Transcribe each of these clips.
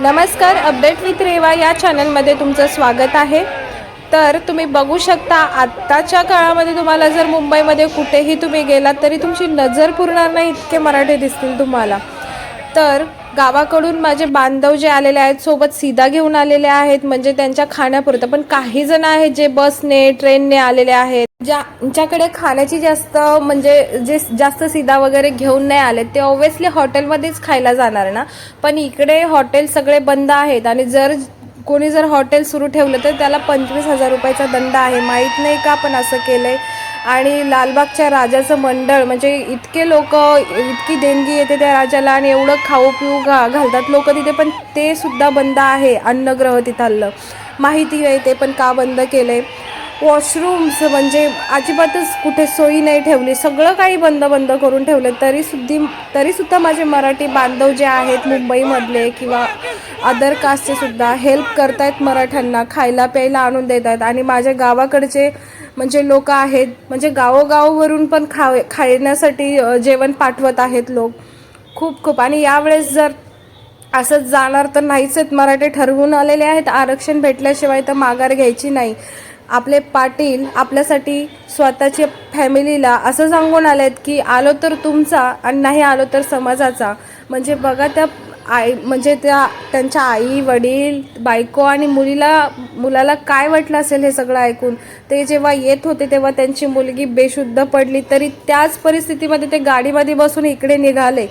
नमस्कार update with Reva या चॅनलमध्ये तुमचं स्वागत आहे. तर तुम्ही बघू शकता आत्ताच्या काळामध्ये तुम्हाला जर मुंबईमध्ये कुठेही तुम्ही गेलात तरी तुमची नजर पुरणार नाही इतके मराठी दिसतील तुम्हाला. तर गावाकडून माझे बांधव जे आलेले आहेत सोबत सीधा घेऊन आलेले आहेत म्हणजे त्यांच्या खाण्यापुरतं. पण काही जण आहेत जे बसने ट्रेनने आलेले आहेत. ज्यांच्याकडे खाण्याची जास्त म्हणजे जे जास्त सीधा वगैरे घेऊन नाही आले ते ऑब्व्हियसली हॉटेलमध्येच खायला जाणार ना. पण इकडे हॉटेल सगळे बंद आहेत आणि जर कोणी जर हॉटेल सुरू ठेवलं तर त्याला पंचवीस हजार रुपयाचा दंड आहे. माहीत नाही का पण असं केलं आहे आणि लालबागच्या राजाचं मंडळ म्हणजे इतके लोक इतकी देणगी येते त्या राजाला आणि एवढं खाऊ पिऊ घा घालतात लोक तिथे पण ते सुद्धा बंद आहे अन्नग्रह तिथलं माहिती आहे ते पण का बंद केलं आहे वॉशरूम्स म्हणजे अजिबातच कुठे सोयी नाही ठेवली. सगळं काही बंद बंद करून ठेवलं. तरी सुद्धी तरीसुद्धा माझे मराठी बांधव जे आहेत मुंबईमधले किंवा अदर कास्टचे सुद्धा हेल्प करतायत मराठ्यांना खायला प्यायला आणून देत आहेत आणि माझ्या गावाकडचे म्हणजे लोक आहेत. म्हणजे गावोगाववरून पण खाव खाण्यासाठी जेवण पाठवत आहेत लोक. खूप खूप. आणि यावेळेस जर असंच जाणार तर नाहीच आहेत. मराठे ठरवून आलेले आहेत. आरक्षण भेटल्याशिवाय तर माघार घ्यायची नाही. आपले पाटील आपल्यासाठी स्वतःच्या फॅमिलीला असं सांगून आले आहेत की आलो तर तुमचा आणि नाही आलो तर समाजाचा. म्हणजे बघा त्या आई म्हणजे त्या त्यांच्या आई वडील बायको आणि मुलीला मुलाला काय वाटलं असेल हे सगळं ऐकून? ते जेव्हा येत होते तेव्हा त्यांची मुलगी बेशुद्ध पडली तरी त्याच परिस्थितीमध्ये ते गाडीमध्ये बसून इकडे निघाले.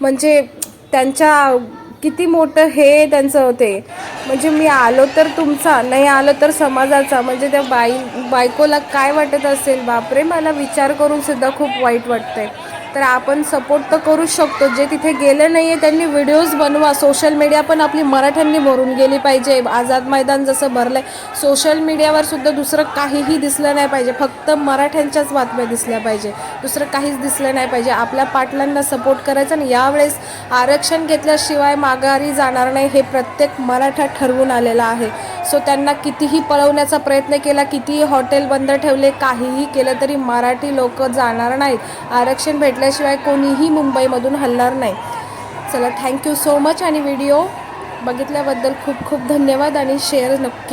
म्हणजे त्यांच्या किती मोठं हे त्यांचं होते. म्हणजे मी आलो तर तुमचा नाही आलो तर समाजाचा. म्हणजे त्या बाई बायकोला काय वाटत असेल? बापरे मला विचार करून सुद्धा खूप वाईट वाटतंय. तर आपण सपोर्ट तर करू शकतो. जे तिथे गेले नाही आहे त्यांनी व्हिडिओज बनवा. सोशल मीडिया पण आपली मराठ्यांनी भरून गेली पाहिजे. आझाद मैदान जसं भरलं आहे सोशल मीडियावर सुद्धा दुसरं काहीही दिसलं नाही पाहिजे. फक्त मराठ्यांच्याच बातम्या दिसल्या पाहिजे. दुसरं काहीच दिसलं नाही पाहिजे. आपल्या पाटलांना सपोर्ट करायचा आणि यावेळेस आरक्षण घेतल्याशिवाय माघारी जाणार नाही हे प्रत्येक मराठा ठरवून आलेला आहे. सो त्यांना कितीही पळवण्याचा प्रयत्न केला कितीही हॉटेल बंद ठेवले काहीही केलं तरी मराठी लोक जाणार नाहीत. आरक्षण भेटलं भेटल्याशिवाय कोणीही मुंबईमधून हलणार नाही. चला थँक्यू सो मच आणि व्हिडिओ बघितल्याबद्दल खूप खूप धन्यवाद आणि शेअर नक्की